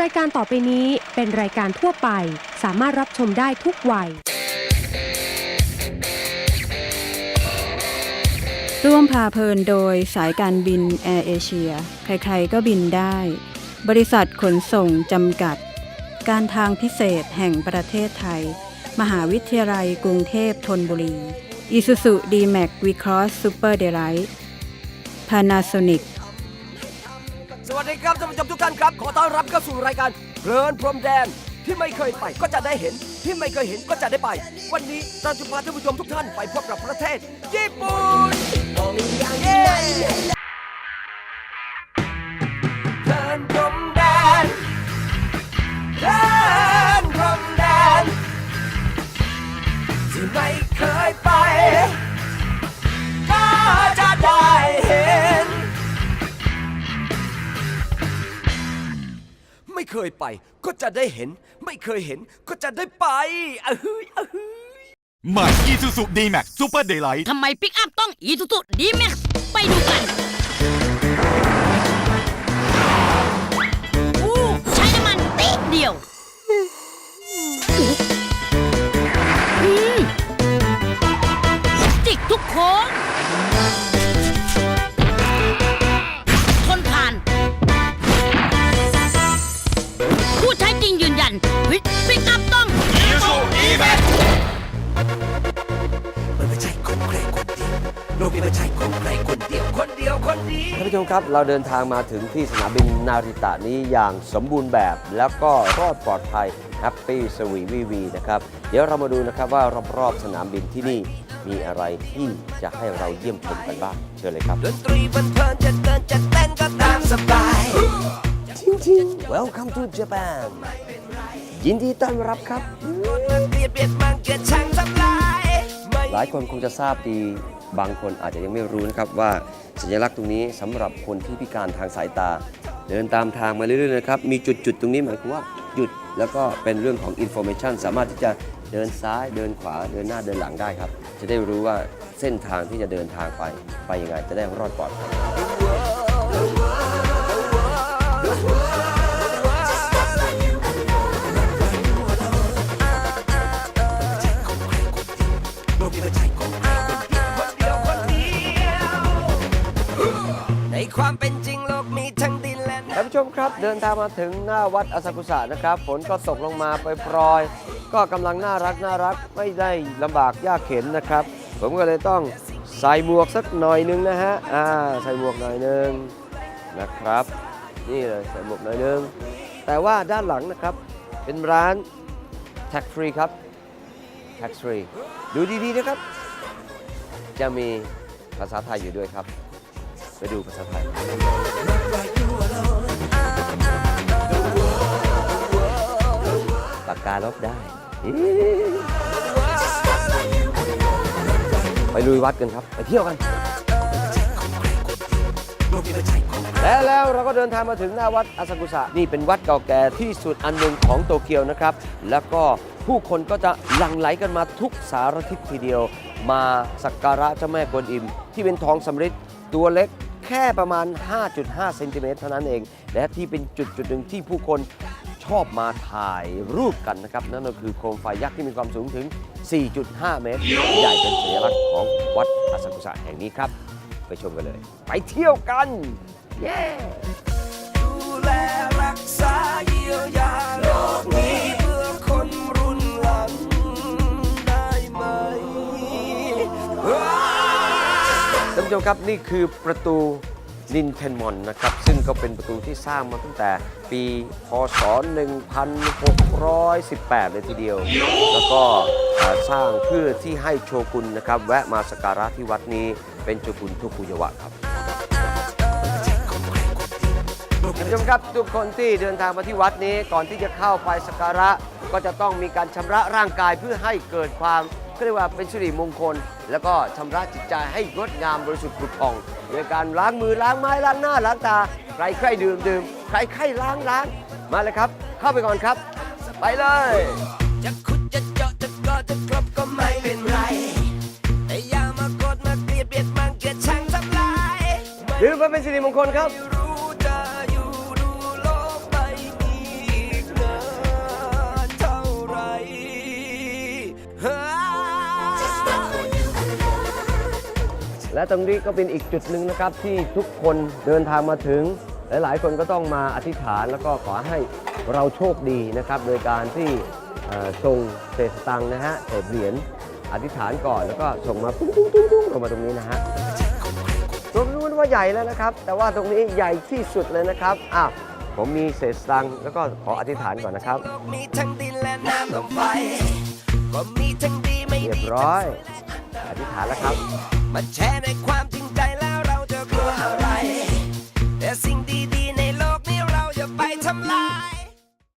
รายการต่อไปนี้เป็นรายการทั่วไป สามารถรับชมได้ทุกวัย ร่วมพาเพลินโดยสายการบินแอร์เอเชีย ใครๆก็บินได้ บริษัทขนส่งจำกัด การทางพิเศษแห่งประเทศไทย มหาวิทยาลัยกรุงเทพธนบุรี Isuzu D-Max V-Cross Super Delight Panasonic ส วัสดีครับท่านผู้ชมทุกท่านครับ ขอต้อนรับเข้าสู่รายการเพลินพรมแดนที่ไม่เคยไปก็จะได้เห็น ที่ไม่เคยเห็นก็จะได้ไป วันนี้เราจะพาท่านผู้ชมทุกท่านไปพบกับประเทศ ญี่ปุ่นเย้เพลินพรมแดนเพลินพรมแดนที่ไม่เคยไป เคยไป ก็จะได้เห็น ไม่เคยเห็น ก็จะได้ไปอะฮึยอะฮึยใหม่ Isuzu D-Max Super Daylight ทำไมปิกอัพต้องอีทูตูดีแม็กไปดูกัน โลกนี้ไม่ใช่ของใครคนเดียวคนเดียวคนเดียวท่านผู้ชมครับ เราเดินทางมาถึงที่สนามบินนาริตะนี้อย่างสมบูรณ์แบบ แล้วก็รอดปลอดภัยแฮปปี้สวีวีวีนะครับเดี๋ยวเรามาดูนะครับว่ารอบๆสนามบินที่นี่มีอะไรที่จะให้เราเยี่ยมชมกันบ้างเชิญเลยครับดนตรีบันเทิงจะเดินจะเต้นก็ตามสบายจริงๆ Welcome to Japan ยินดีต้อนรับครับมันเบียดเบียดมันเกลียดชังทำลายไม่หลายคนคงจะทราบดี บางคนอาจจะยังไม่รู้นะครับว่าสัญลักษณ์ตรงนี้สำหรับคนที่พิการทางสายตา เดินตามทางมาเรื่อยๆนะครับมีจุดๆตรงนี้หมายความว่าหยุดแล้วก็เป็นเรื่องของ information สามารถที่จะเดินซ้ายเดินขวาเดินหน้าเดินหลังได้ครับ จะได้รู้ว่าเส้นทางที่จะเดินทางไป ไปยังไงจะได้รอดปลอดภัยโลกนี้ไม่ใช่ของ ในความเป็นจริงโลกมีทั้งดินและน้ำท่านผู้ชมครับเดินทางมาถึงหน้าวัดอาซากุสะนะครับฝนก็ตกลงมาปรอยๆก็กำลังน่ารักน่ารักไม่ได้ลำบากยากเข็นนะครับ ผมก็เลยต้องใส่หมวกสักหน่อยนึงนะฮะอ่าใส่หมวกหน่อยนึงนะครับ นี่เลยใส่หมวกหน่อยนึงแต่ว่าด้านหลังนะครับเป็นร้าน tax free ครับ tax free ดูดีๆนะครับ จะมีภาษาไทยอยู่ด้วยครับ ไปดูภาษาไทยปากกาลบได้ ไปลุยวัดกันครับ ไปเที่ยวกัน และแล้วเราก็เดินทางมาถึงหน้าวัดอาซากุสะนี่เป็นวัดเก่าแก่ที่สุดอันหนึ่งของโตเกียวนะครับ แล้วก็ผู้คนก็จะหลั่งไหลกันมาทุกสารทิศทีเดียว มาสักการะเจ้าแม่กวนอิม ที่เป็นทองสำริดตัวเล็ก แค่ประมาณ 5.5 เซนติเมตรเท่านั้นเอง และที่เป็นจุดจุดหนึ่งที่ผู้คนชอบมาถ่ายรูปกันนะครับ นั่นก็คือโคมไฟยักษ์ที่มีความสูงถึง 4.5 เมตร ใหญ่เป็นสัญลักษณ์ของวัดอาซากุสะแห่งนี้ครับ ไปชมกันเลย ไปเที่ยวกัน เย้ดูแลรักษาเยียวยาโลกนี้ ผู้ชมครับนี่คือประตูนินเทนมอนนะครับ ซึ่งก็เป็นประตูที่สร้างมาตั้งแต่ปีพศ 1618 เลยทีเดียว แล้วก็สร้างเพื่อที่ให้โชกุนนะครับ แวะมาสักการะที่วัดนี้เป็นโชกุนทุกุยวะครับท่านผู้ชมครับทุกคนที่เดินทางมาที่วัดนี้ก่อนที่จะเข้าไปสักการะก็จะต้องมีการชำระร่างกายเพื่อให้เกิดความ เขาเรียกว่าเป็นสิริมงคล แล้วก็ชำระจิตใจให้งดงามบริสุทธิ์ผุดผ่องโดยการล้างมือล้างไม้ล้างหน้าล้างตา ใครใครดื่มดื่มใครใครล้างล้างมาเลยครับ เข้าไปก่อนครับ ไปเลย จะขุดจะเจาะจะกอจะกรบก็ไม่เป็นไรแต่อย่ามากดมาเกลียดเบียดมันเกลียดชังทำลายดื่มเพื่อเป็นสิริมงคลครับ และตรงนี้ก็เป็นอีกจุดหนึ่งนะครับที่ทุกคนเดินทางมาถึง หลาย ๆ คนก็ต้องมาอธิษฐานแล้วก็ขอให้เราโชคดีนะครับโดยการที่เอ่อส่งเศษสตังค์นะฮะเศษเหรียญอธิษฐานก่อนแล้วก็ส่งมาปุ้งปุ้งปุ้งปุ้งลงมาตรงนี้นะฮะตรงนู้นว่าใหญ่แล้วนะครับ แต่ว่าตรงนี้ใหญ่ที่สุดเลยนะครับอ้าวผมมีเศษสตังค์แล้วก็ขออธิษฐานก่อนนะครับโลกมีทั้งดินและน้ำลมไฟก็มีทั้งดีไม่เรียบดีร้อย อธิษฐานแล้วครับ มาแชร์ในความจริงใจและ